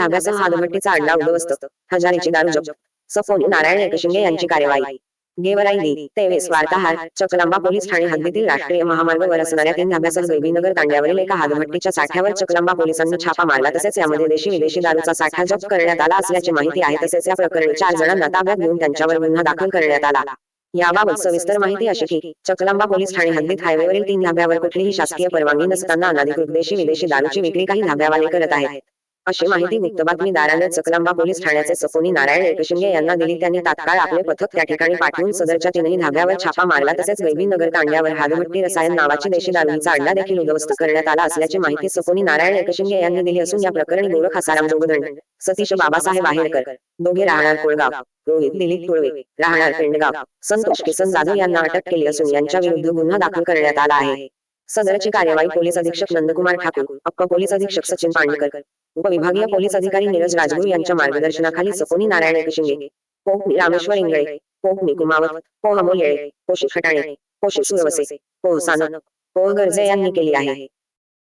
धाब्यासह हादभट्टीचा अड्डा उद्ध्वस्त हजारीची दारू जप्त सफोनी नारायण एकशिंगे यांची कार्यवाही. गेवराई तेवीस वार्ताहर चकलांबा पोलीस ठाणे हद्दीतील राष्ट्रीय महामार्गावर असणाऱ्या तीन धाब्यासह बेबीनगर तांड्यावरील एका हादभट्टीच्या साठ्यावर चकलांबा पोलिसांनी छापा मारला. तसेच यामध्ये देशी विदेशी दारूचा साठा जप्त करण्यात आला असल्याची माहिती आहे. तसेच या प्रकरणी चार जणांना ताब्यात घेऊन त्यांच्यावर गुन्हा दाखल करण्यात आला. याबाबत सविस्तर माहिती अशी की चकलांबा पोलीस ठाणे हद्दीत हायवेवरील तीन धाब्यावर कुठलीही शासकीय परवानगी नसताना अनाधिकृत देशी विदेशी दारूची विक्री काही धाब्यावाले करत आहेत अशी माहिती गुप्त बातमीदाराने चकलांबा पोलीस ठाण्याचे सपोनी नारायण एकशिंगे यांना दिली त्यांनी तात्काळ आपले पथक त्या ठिकाणी पाठवून सदरच्या तीनही धाब्यावर छापा मारला तसेच नगर तांड्यावर हादभट्टी रसायन नावाची देशी दारूचा अड्डा देखील उद्ध्वस्त करण्यात आला असल्याची माहिती सपोनी नारायण एकशिंगे यांनी दिली असून या प्रकरणी गोरख आसाराम जोगदंड सतीश बाबासाहेब आहेरकर दोघे राहणार कोळगाव रोहित दिलीप तुळवे राहणार पेंडगाव संतोष किसन जाधव यांना अटक केली असून यांच्या विरुद्ध गुन्हा दाखल करण्यात आला आहे सदरची कार्यवाही पोलीस अधीक्षक नंदकुमार ठाकूर अप्पा पोलीस अधीक्षक सचिन पांडकर उपविभागीय पोलीस अधिकारी नीरज राजगुरू यांच्या मार्गदर्शनाखाली सपोनी नारायण एकशिंगे पोप रामेश्वर इंगळे पोप कुमावत पो अमोल येळे पोशी खटाणे पोशी सुरवसे पो सानप पो गर्जे यांनी केली आहे.